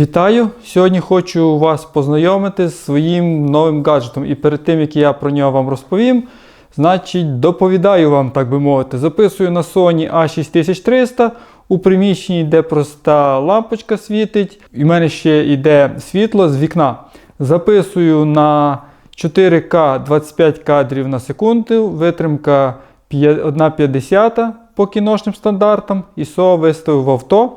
Вітаю! Сьогодні хочу вас познайомити з своїм новим гаджетом. І перед тим, як я про нього вам розповім, значить, доповідаю вам, так би мовити. Записую на Sony A6300 у приміщенні, де проста лампочка світить. І в мене ще йде світло з вікна. Записую на 4К 25 кадрів на секунду, витримка 1,50 по кіношним стандартам. ISO виставив в авто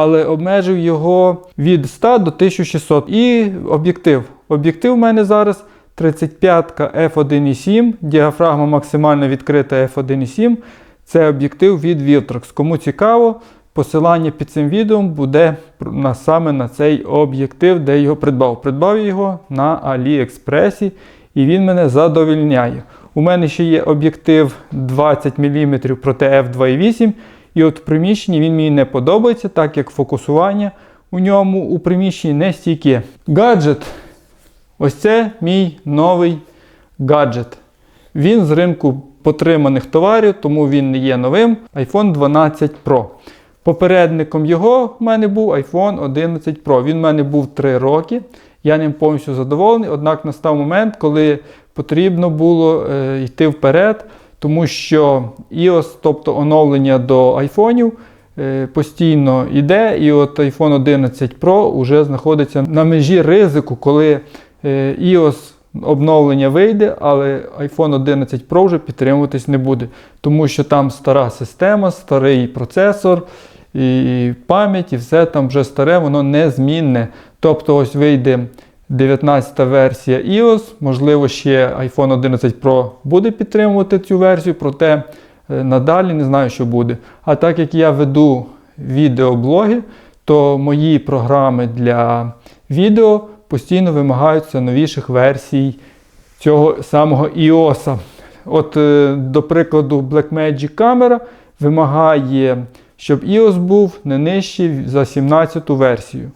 але обмежив його від 100 до 1600. І об'єктив. Об'єктив у мене зараз 35 f1.7, діафрагма максимально відкрита f1.7. Це об'єктив від Viltrox. Кому цікаво, посилання під цим відео буде на, саме на цей об'єктив, де його придбав. Придбав його на Аліекспресі, і він мене задовільняє. У мене ще є об'єктив 20 мм проти f2.8. І от в приміщенні він мені не подобається, так як фокусування у ньому у приміщенні не стійке. Гаджет. Ось це мій новий гаджет. Він з ринку потриманих товарів, тому він не є новим. iPhone 12 Pro. Попередником його в мене був iPhone 11 Pro. Він в мене був 3 роки. Я ним повністю задоволений, однак настав момент, коли потрібно було е, йти вперед. Тому що iOS, тобто оновлення до айфонів, е, постійно йде, і от iPhone 11 Pro вже знаходиться на межі ризику, коли е, iOS обновлення вийде, але iPhone 11 Pro вже підтримуватись не буде. Тому що там стара система, старий процесор, і пам'ять, і все там вже старе, воно незмінне. Тобто, ось вийде. 19 версія iOS, можливо, ще iPhone 11 Pro буде підтримувати цю версію, проте е, надалі не знаю, що буде. А так як я веду відеоблоги, то мої програми для відео постійно вимагаються новіших версій цього самого iOS. От, е, до прикладу, Blackmagic камера вимагає, щоб iOS був не нижчий за 17 версію.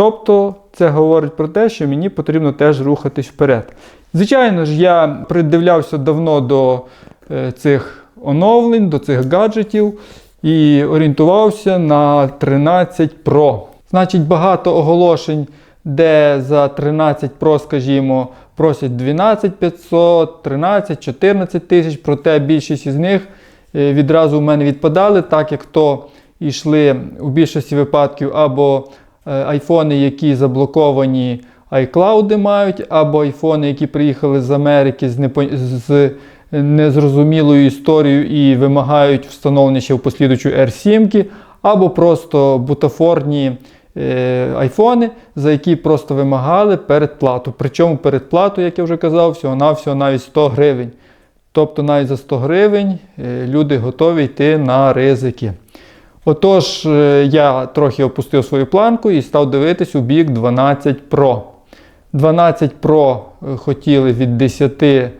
Тобто це говорить про те, що мені потрібно теж рухатись вперед. Звичайно ж, я придивлявся давно до е, цих оновлень, до цих гаджетів і орієнтувався на 13 Pro. Значить, багато оголошень, де за 13 Pro, скажімо, просять 12 500, 13, 14 тисяч, проте більшість із них е, відразу в мене відпадали, так як то йшли у більшості випадків або айфони, які заблоковані iCloud мають, або айфони, які приїхали з Америки з, непо... з незрозумілою історією і вимагають встановлення ще в послідуючу R7, або просто бутафорні е, айфони, за які просто вимагали передплату. Причому передплату, як я вже казав, всього-навсього навіть 100 гривень. Тобто навіть за 100 гривень е, люди готові йти на ризики. Отож, е, я трохи опустив свою планку і став дивитись у бік 12 Pro. 12 Pro е, хотіли від 10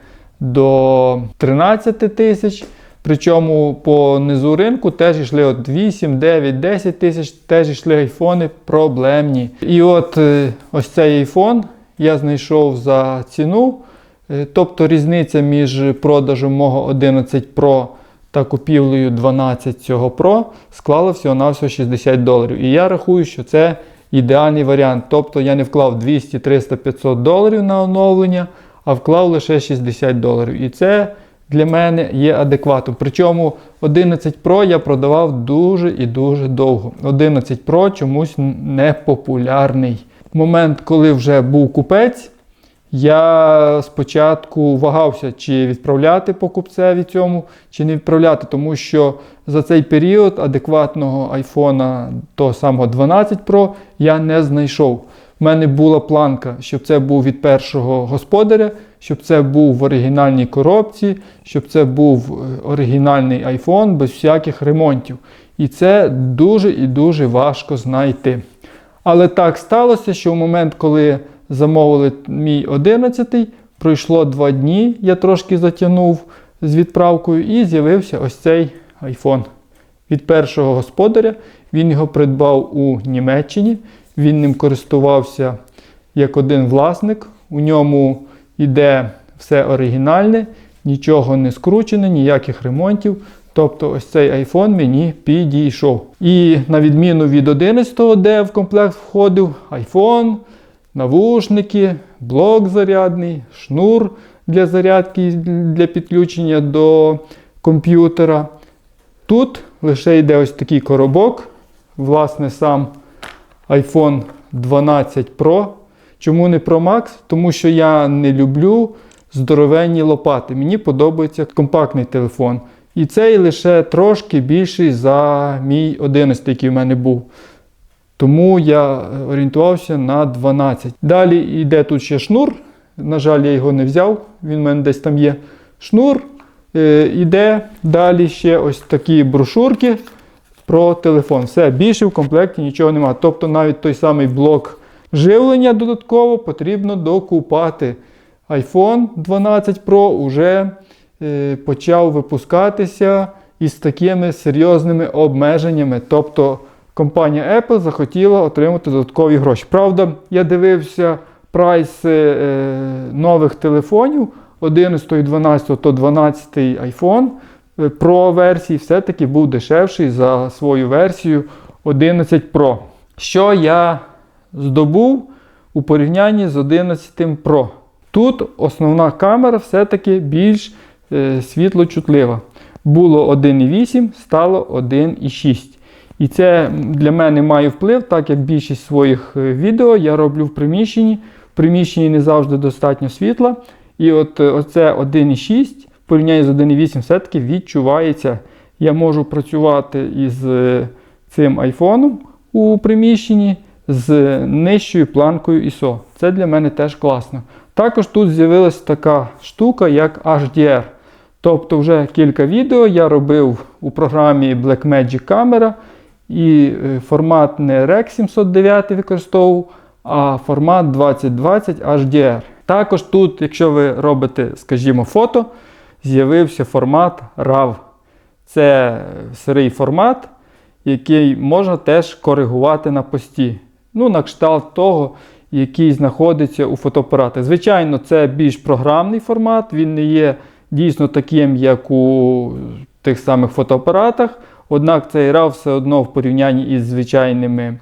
до 13 тисяч. Причому по низу ринку теж йшли от 8, 9, 10 тисяч, теж йшли айфони проблемні. І от е, ось цей айфон я знайшов за ціну. Тобто різниця між продажем мого 11 Pro та купівлею 12 цього Pro склало всього-навсього 60 доларів. І я рахую, що це ідеальний варіант. Тобто я не вклав 200, 300, 500 доларів на оновлення, а вклав лише 60 доларів. І це для мене є адекватом. Причому 11 Pro я продавав дуже і дуже довго. 11 Pro чомусь не популярний. Момент, коли вже був купець. Я спочатку вагався, чи відправляти покупцеві цьому, чи не відправляти, тому що за цей період адекватного айфона того самого 12 Pro я не знайшов. У мене була планка, щоб це був від першого господаря, щоб це був в оригінальній коробці, щоб це був е, оригінальний iPhone без всяких ремонтів. І це дуже і дуже важко знайти. Але так сталося, що в момент, коли замовили мій 11 пройшло 2 дні, я трошки затягнув з відправкою, і з'явився ось цей iPhone. Від першого господаря він його придбав у Німеччині. Він ним користувався як один власник. У ньому йде все оригінальне, нічого не скручене, ніяких ремонтів. Тобто ось цей iPhone мені підійшов. І на відміну від 11, де в комплект входив iPhone, навушники, блок зарядний, шнур для зарядки для підключення до комп'ютера. Тут лише йде ось такий коробок. Власне, сам iPhone 12 Pro. Чому не Pro Max? Тому що я не люблю здоровенні лопати. Мені подобається компактний телефон. І цей лише трошки більший за мій 11, який в мене був. Тому я орієнтувався на 12. Далі йде тут ще шнур. На жаль, я його не взяв, він в мене десь там є. Шнур. Е, іде далі ще ось такі брошурки про телефон. Все, більше в комплекті нічого немає. Тобто навіть той самий блок живлення додатково потрібно докупати. iPhone 12 Pro вже е, почав випускатися із такими серйозними обмеженнями. Тобто компанія Apple захотіла отримати додаткові гроші. Правда, я дивився прайси е, нових телефонів 11 і 12, то 12 iPhone Pro версії все-таки був дешевший за свою версію 11 Pro. Що я здобув у порівнянні з 11 Pro? Тут основна камера все-таки більш е, світлочутлива. Було 1,8, стало 1,6. І це для мене має вплив, так як більшість своїх е, відео я роблю в приміщенні. В приміщенні не завжди достатньо світла. І от е, оце 1,6 в порівнянні з 1,8 все-таки відчувається. Я можу працювати із е, цим айфоном у приміщенні з нижчою планкою ISO. Це для мене теж класно. Також тут з'явилася така штука, як HDR. Тобто вже кілька відео я робив у програмі Blackmagic Camera. І е, формат не REC 709 використовував, а формат 2020 HDR. Також тут, якщо ви робите, скажімо, фото, з'явився формат RAW. Це сирий формат, який можна теж коригувати на пості. Ну, на кшталт того, який знаходиться у фотоапараті. Звичайно, це більш програмний формат, він не є дійсно таким, як у тих самих фотоапаратах. Однак цей RAW все одно в порівнянні із звичайними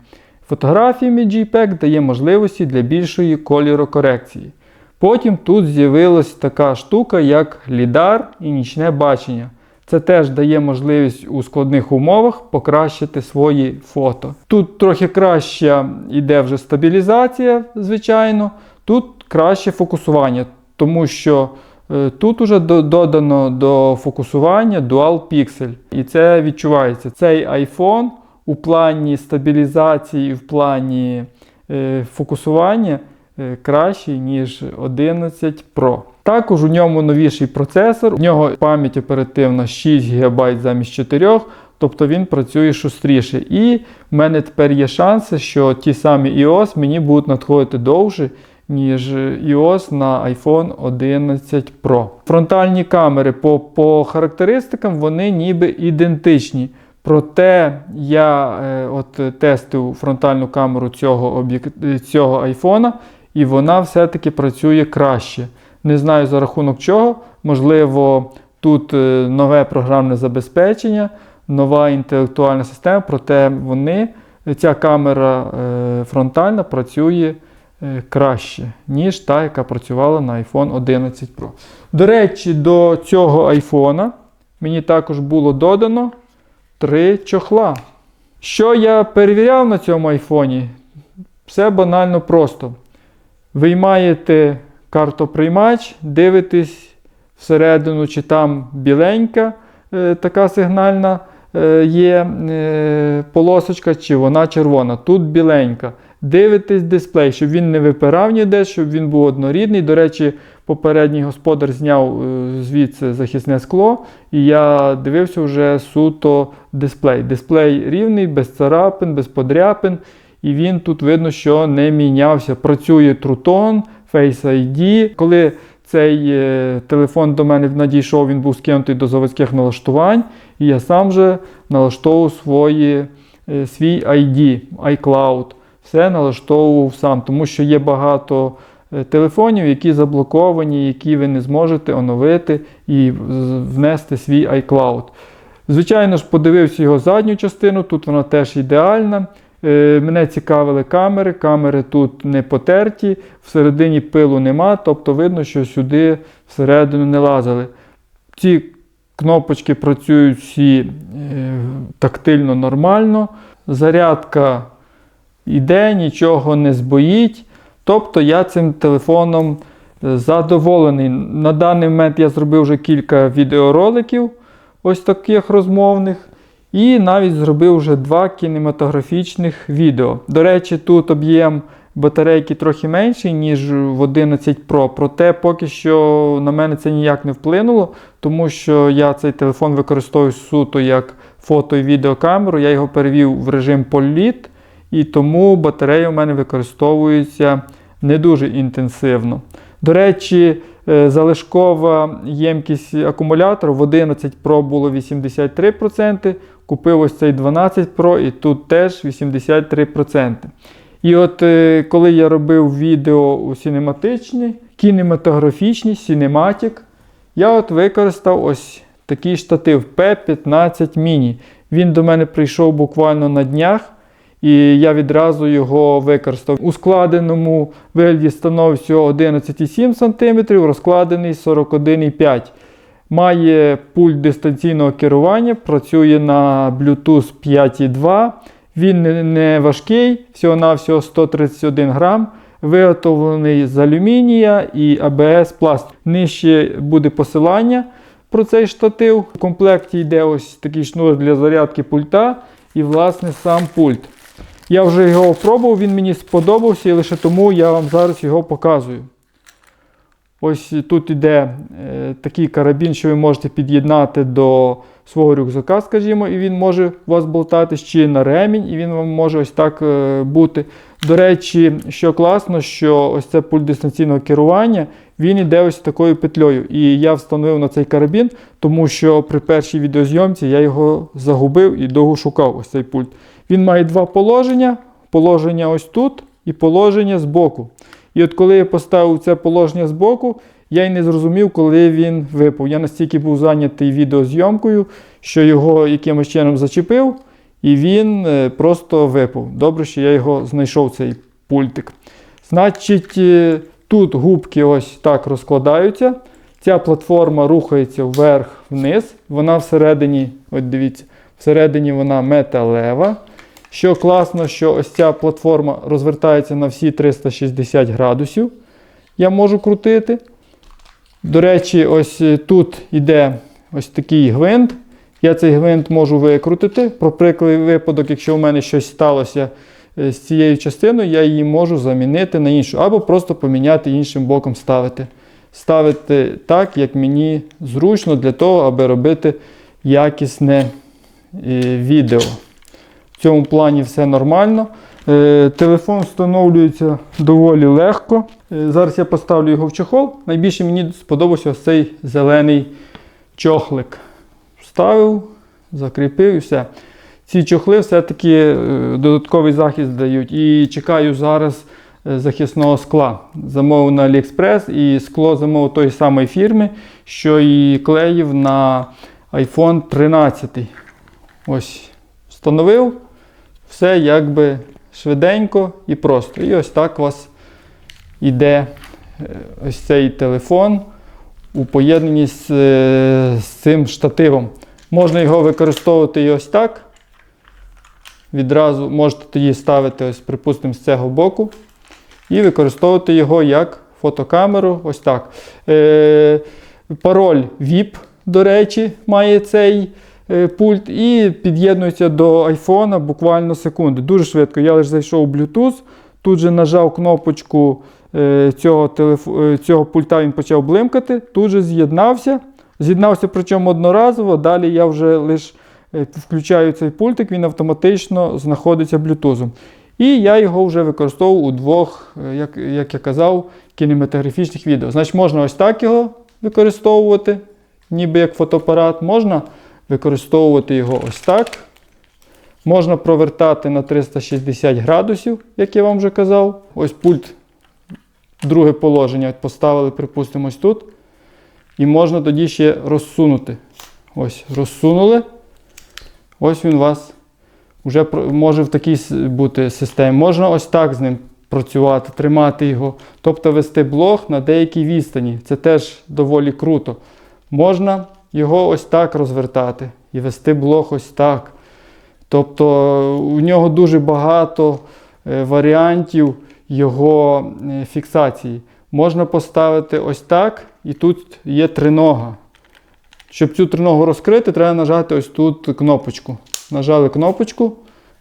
фотографіями JPEG дає можливості для більшої кольорокорекції. Потім тут з'явилась така штука, як лідар і нічне бачення. Це теж дає можливість у складних умовах покращити свої фото. Тут трохи краще йде вже стабілізація, звичайно, тут краще фокусування, тому що тут уже додано до фокусування Dual Pixel. І це відчувається. Цей iPhone у плані стабілізації, в плані е, фокусування е, кращий, ніж 11 Pro. Також у ньому новіший процесор, у нього пам'ять оперативна 6 ГБ замість 4 Тобто він працює шустріше. І в мене тепер є шанси, що ті самі iOS мені будуть надходити довше, ніж iOS на iPhone 11 Pro. Фронтальні камери по по характеристикам вони ніби ідентичні. Проте я е, от тестив фронтальну камеру цього цього iPhone, і вона все-таки працює краще. Не знаю за рахунок чого. Можливо, тут е, нове програмне забезпечення, нова інтелектуальна система, проте вони, ця камера е, фронтальна працює краще, ніж та, яка працювала на iPhone 11 Pro. До речі, до цього iPhone мені також було додано три чохла. Що я перевіряв на цьому айфоні? Все банально просто. Виймаєте картоприймач, дивитесь всередину, чи там біленька е, така сигнальна е, є е, полосочка, чи вона червона. Тут біленька. Дивитесь дисплей, щоб він не випирав ніде, щоб він був однорідний. До речі, попередній господар зняв е, звідси захисне скло, і я дивився вже суто дисплей. Дисплей рівний, без царапин, без подряпин. І він тут видно, що не мінявся. Працює Truton, Face ID. Коли цей е, телефон до мене надійшов, він був скинутий до заводських налаштувань, і я сам же налаштовував свої, е, свій ID, iCloud. Все налаштовував сам, тому що є багато е, телефонів, які заблоковані, які ви не зможете оновити і внести свій iCloud. Звичайно ж, подивився його задню частину, тут вона теж ідеальна. Е, Мене цікавили камери. Камери тут не потерті, всередині пилу нема, тобто видно, що сюди всередину не лазили. Ці кнопочки працюють всі е, тактильно нормально. Зарядка йде, нічого не збоїть. Тобто я цим телефоном е, задоволений. На даний момент я зробив вже кілька відеороликів, ось таких розмовних. І навіть зробив вже два кінематографічних відео. До речі, тут об'єм батарейки трохи менший, ніж в 11 Pro. Проте поки що на мене це ніяк не вплинуло, тому що я цей телефон використовую суто як фото і відеокамеру. Я його перевів в режим політ, і тому батарея у мене використовується не дуже інтенсивно. До речі, е, залишкова ємкість акумулятора в 11 Pro було 83%. Купив ось цей 12 Pro і тут теж 83%. І от е, коли я робив відео у синематичній, кінематографічній Cinematic, я от використав ось такий штатив P15 Mini. Він до мене прийшов буквально на днях. І я відразу його використав. У складеному вигляді становить всього 11,7 см, розкладений 41,5 Має пульт дистанційного керування, працює на Bluetooth 5.2. Він не, важкий, всього-навсього 131 грам. Виготовлений з алюмінія і ABS пластик. Нижче буде посилання про цей штатив. В комплекті йде ось такий шнур для зарядки пульта і, власне, сам пульт. Я вже його пробував, він мені сподобався і лише тому я вам зараз його показую. Ось тут іде е, такий карабін, що ви можете під'єднати до свого рюкзака, скажімо, і він може у вас болтатись чи на ремінь, і він вам може ось так е, бути. До речі, що класно, що ось це пульт дистанційного керування, він іде ось такою петлею. І я встановив на цей карабін, тому що при першій відеозйомці я його загубив і довго шукав ось цей пульт. Він має два положення: положення ось тут і положення збоку. І от коли я поставив це положення збоку, я й не зрозумів, коли він випав. Я настільки був зайнятий відеозйомкою, що його якимось чином зачепив, і він е, просто випав. Добре, що я його знайшов, цей пультик. Значить, е, тут губки ось так розкладаються. Ця платформа рухається вверх-вниз. Вона всередині, от дивіться, всередині вона металева. Що класно, що ось ця платформа розвертається на всі 360 градусів. Я можу крутити. До речі, ось тут йде ось такий гвинт. Я цей гвинт можу викрутити. Про приклад випадок, якщо у мене щось сталося з цією частиною, я її можу замінити на іншу. Або просто поміняти іншим боком ставити. Ставити так, як мені зручно для того, аби робити якісне відео. В цьому плані все нормально. Е, Телефон встановлюється доволі легко. Е, Зараз я поставлю його в чохол. Найбільше мені сподобався ось цей зелений чохлик. Вставив, закріпив і все. Ці чохли все-таки е, додатковий захист дають. І чекаю зараз захисного скла. Замовив на AliExpress і скло замовив тої самої фірми, що і клеїв на iPhone 13. Ось, встановив. Все якби швиденько і просто. І ось так у вас іде е, ось цей телефон у поєднанні з, е, з цим штативом. Можна його використовувати і ось так. Відразу можете тоді ставити, ось, припустимо, з цього боку. І використовувати його як фотокамеру. Ось так. Е, Пароль VIP, до речі, має цей пульт і під'єднується до айфона буквально секунди. Дуже швидко. Я лише зайшов у Bluetooth, тут же нажав кнопочку е, цього, телеф... е, цього пульта, він почав блимкати, тут же з'єднався. З'єднався причому одноразово, далі я вже лише е, включаю цей пультик, він автоматично знаходиться Bluetooth. І я його вже використовував у двох, е, як, як я казав, кінематографічних відео. Значить, можна ось так його використовувати, ніби як фотоапарат. Можна використовувати його ось так. Можна провертати на 360 градусів, як я вам вже казав. Ось пульт, друге положення поставили, припустимо, ось тут. І можна тоді ще розсунути. Ось, розсунули. Ось він у вас вже може в такій бути системі. Можна ось так з ним працювати, тримати його, тобто вести блог на деякій відстані. Це теж доволі круто. Можна його ось так розвертати і вести блог ось так. Тобто у нього дуже багато е, варіантів його е, фіксації. Можна поставити ось так, і тут є тринога. Щоб цю триногу розкрити, треба нажати ось тут кнопочку. Нажали кнопочку,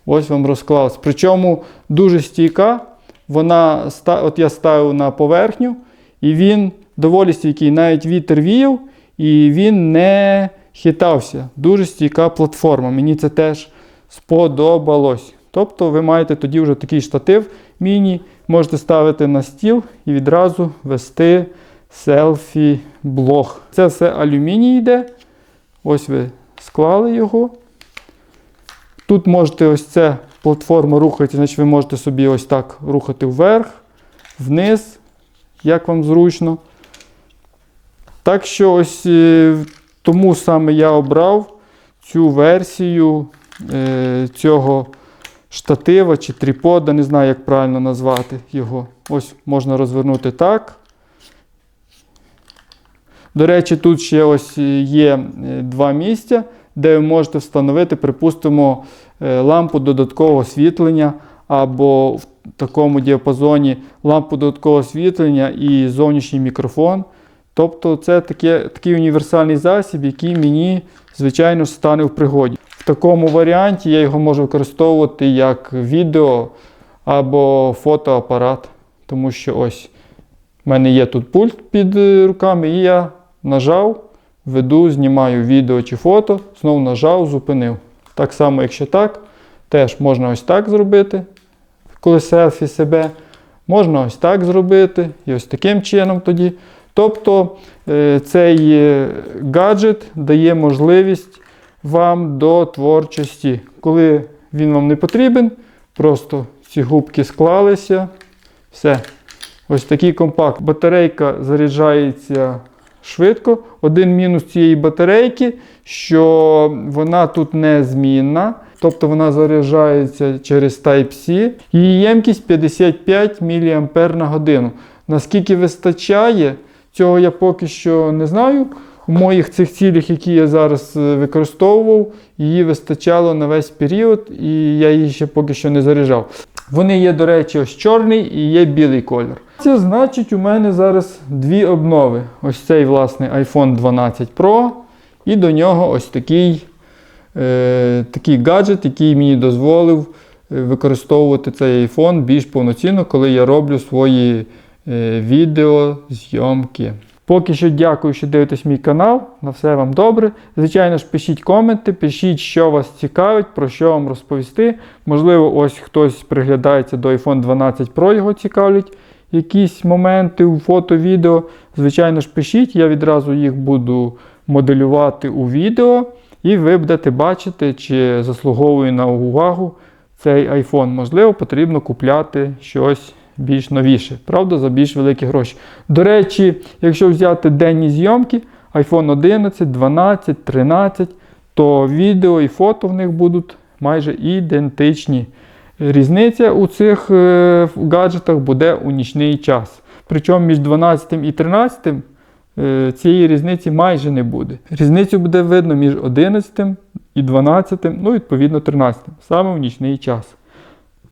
ось вам розклалось. Причому дуже стійка. Вона от я ставив на поверхню, і він доволі стійкий. Навіть вітер віяв, і він не хитався. Дуже стійка платформа. Мені це теж сподобалось. Тобто ви маєте тоді вже такий штатив міні, можете ставити на стіл і відразу вести селфі-блог. Це все алюміній йде. Ось ви склали його. Тут можете ось ця платформа рухається, значить ви можете собі ось так рухати вверх, вниз, як вам зручно. Так що ось е, тому саме я обрав цю версію е, цього штатива чи трипода, не знаю, як правильно назвати його. Ось можна розвернути так. До речі, тут ще ось є е, два місця, де ви можете встановити, припустимо, лампу додаткового освітлення або в такому діапазоні лампу додаткового освітлення і зовнішній мікрофон. Тобто це таке, такий універсальний засіб, який мені, звичайно, стане в пригоді. В такому варіанті я його можу використовувати як відео або фотоапарат, тому що ось в мене є тут пульт під е, руками, і я нажав, веду, знімаю відео чи фото, знову нажав, зупинив. Так само, якщо так, теж можна ось так зробити, коли селфі себе. Можна ось так зробити і ось таким чином тоді. Тобто е, цей е, гаджет дає можливість вам до творчості. Коли він вам не потрібен, просто ці губки склалися. Все. Ось такий компакт. Батарейка заряджається швидко. Один мінус цієї батарейки, що вона тут незмінна. Тобто вона заряджається через Type-C. Її ємкість 55 мА на годину. Наскільки вистачає, цього я поки що не знаю. У моїх цих цілях, які я зараз е, використовував, її вистачало на весь період, і я її ще поки що не заряджав. Вони є, до речі, ось чорний і є білий колір. Це значить, у мене зараз дві обнови. Ось цей, власне, iPhone 12 Pro, і до нього ось такий, е, такий гаджет, який мені дозволив е, використовувати цей iPhone більш повноцінно, коли я роблю свої відеозйомки. Поки що дякую, що дивитесь мій канал. На все вам добре. Звичайно ж, пишіть коменти, пишіть, що вас цікавить, про що вам розповісти. Можливо, ось хтось приглядається до iPhone 12 Pro, його цікавлять якісь моменти у фото, відео. Звичайно ж, пишіть, я відразу їх буду моделювати у відео, і ви будете бачити, чи заслуговує на увагу цей iPhone. Можливо, потрібно купляти щось більш новіше, правда, за більш великі гроші. До речі, якщо взяти денні зйомки, iPhone 11, 12, 13, то відео і фото в них будуть майже ідентичні. Різниця у цих е, гаджетах буде у нічний час. Причому між 12 і 13 е, цієї різниці майже не буде. Різницю буде видно між 11 і 12, ну відповідно 13, саме в нічний час.